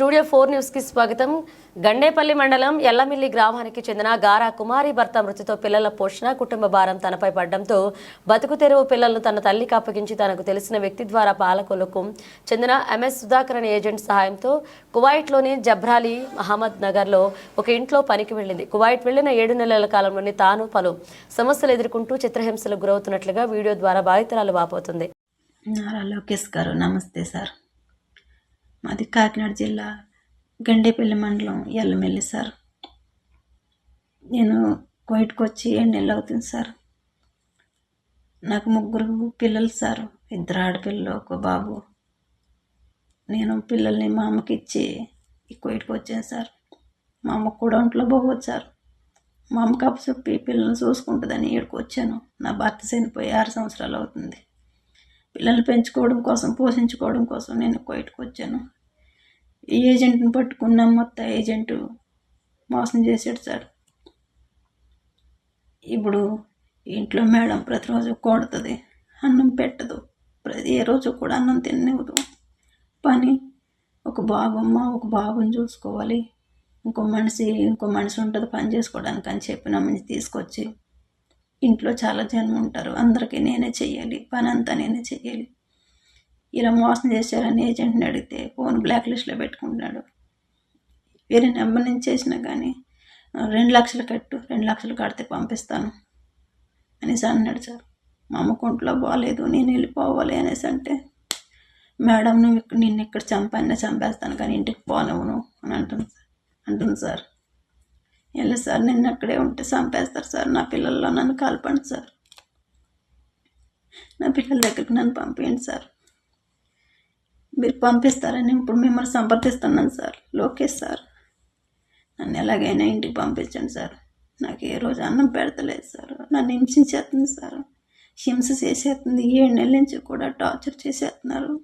Studio four న్యూస్కి స్వాగతం. గండేపల్లి మండలం ఎల్లమిల్లి గ్రామానికి చెందిన గారా కుమారి భర్త మృతితో పిల్లల పోషణ కుటుంబ భారం తనపై పడడంతో బతుకు తెరువు పిల్లలను తన తల్లికి అప్పగించి తనకు తెలిసిన వ్యక్తి ద్వారా పాలకొలకు చెందిన ఎంఎస్ సుధాకరణ ఏజెంట్ సహాయంతో కువైట్లోని జబ్రాలి మహమ్మద్ నగర్లో ఒక ఇంట్లో పనికి వెళ్ళింది. కువైట్ వెళ్ళిన ఏడు నెలల కాలంలోనే తాను పలు సమస్యలు ఎదుర్కొంటూ చిత్రహింసలకు గురవుతున్నట్లుగా వీడియో ద్వారా బాధితురాలు వాపోతుంది. నారా లోకేష్ గారు నమస్తే సార్. మాది కాకినాడ జిల్లా గండేపల్లి మండలం ఎల్లమెల్లి సార్. నేను కోయిట్కి వచ్చి ఏడు నెలలు అవుతుంది సార్. నాకు ముగ్గురు పిల్లలు సార్ ఇద్దరు ఆడపిల్లలు ఒక బాబు. నేను పిల్లల్ని మా అమ్మకి ఇచ్చి ఈ కోయిట్కి వచ్చాను సార్. మా అమ్మ కూడా ఒంట్లో బాగోదు సార్. మా కప్పు చెప్పి పిల్లల్ని చూసుకుంటుందని ఇక్కడికి వచ్చాను. నా భర్త చనిపోయి ఆరు సంవత్సరాలు అవుతుంది. పిల్లలు పెంచుకోవడం కోసం పోషించుకోవడం కోసం నేను కోయిట్కి వచ్చాను. ఈ ఏజెంట్ని పట్టుకున్నాం మొత్తం ఏజెంటు మోసం చేశాడు సార్. ఇప్పుడు ఇంట్లో మేడం ప్రతిరోజు కొడుతుంది అన్నం పెట్టదు ప్రతి ఏ రోజు కూడా అన్నం తిననివ్వదు. పని ఒక బాబమ్మ ఒక బాబుని చూసుకోవాలి. ఇంకో మనిషి ఇంకో మనిషి ఉంటుంది పని చేసుకోవడానికి అని చెప్పిన మనిషి తీసుకొచ్చి ఇంట్లో చాలా జనం ఉంటారు. అందరికీ నేనే చెయ్యాలి. పని అంతా నేనే చెయ్యాలి. ఇలా మోసం చేశారని ఏజెంట్ని అడిగితే ఫోన్ బ్లాక్ లిస్ట్లో పెట్టుకుంటున్నాడు. వేరే నెంబర్ నుంచి చేసినా కానీ రెండు లక్షలు కట్టు రెండు లక్షలు కడితే పంపిస్తాను అనేసి అన్నాడు సార్. మా అమ్మకు ఒంట్లో బాగాలేదు నేను వెళ్ళిపోవాలి అనేసి అంటే మేడం నువ్వు నిన్ను ఇక్కడ చంపైనా చంపేస్తాను కానీ ఇంటికి పోనవును అని అంటుంది సార్. అంటుంది సార్. వెళ్ళి సార్ నిన్న అక్కడే ఉంటే చంపేస్తారు సార్. నా పిల్లల్లో నన్ను కాల్పండి సార్. నా పిల్లల దగ్గరికి నన్ను పంపించండి సార్. మీరు పంపిస్తారని ఇప్పుడు మిమ్మల్ని సంప్రదిస్తున్నాను సార్. లోకేష్ సార్ నన్ను ఎలాగైనా ఇంటికి పంపించండి సార్. నాకు ఏ రోజు అన్నం పెడతలేదు సార్. నన్ను హింసించేస్తుంది సార్. హింస చేసేస్తుంది. ఏడు నెలల నుంచి కూడా టార్చర్ చేసేస్తున్నారు.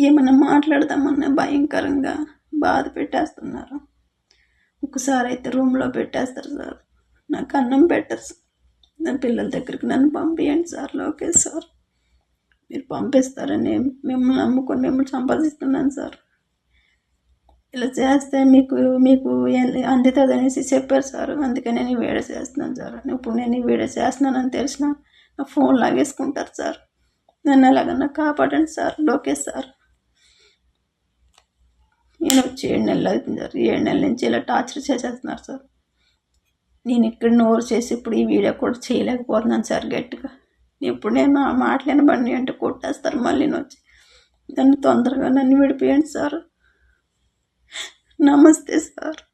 ఏమన్నా మాట్లాడదామన్నా భయంకరంగా బాధ పెట్టేస్తున్నారు. ఒకసారి అయితే రూమ్లో పెట్టేస్తారు సార్. నాకు అన్నం పెట్టరు సార్. నా పిల్లల దగ్గరికి నన్ను పంపించండి సార్ ఓకే సార్. మీరు పంపిస్తారని మిమ్మల్ని నమ్ముకొని మిమ్మల్ని సంపాదిస్తున్నాను సార్. ఇలా చేస్తే మీకు మీకు అందుతుంది అనేసి చెప్పారు సార్. అందుకని నేను ఈ వీడియో చేస్తున్నాను సార్. ఇప్పుడు నేను ఈ వీడియో చేస్తున్నానని తెలిసిన నా ఫోన్ లాగేసుకుంటారు సార్. నన్ను ఎలాగన్నా కాపాడండి సార్ లోకేష్ సార్. నేను వచ్చి ఏడు నెలలు అవుతుంది సార్. ఏడు నెలల నుంచి ఇలా టార్చర్ చేసేస్తున్నారు సార్. నేను ఇక్కడ నోరు చేసి ఇప్పుడు ఈ వీడియో కూడా చేయలేకపోతున్నాను సార్ గట్టిగా. ఇప్పుడు నేను ఆ బండి అంటే కొట్టేస్తారు మళ్ళీ వచ్చి. నన్ను తొందరగా నన్ను విడిపోయండి సార్. నమస్తే సార్.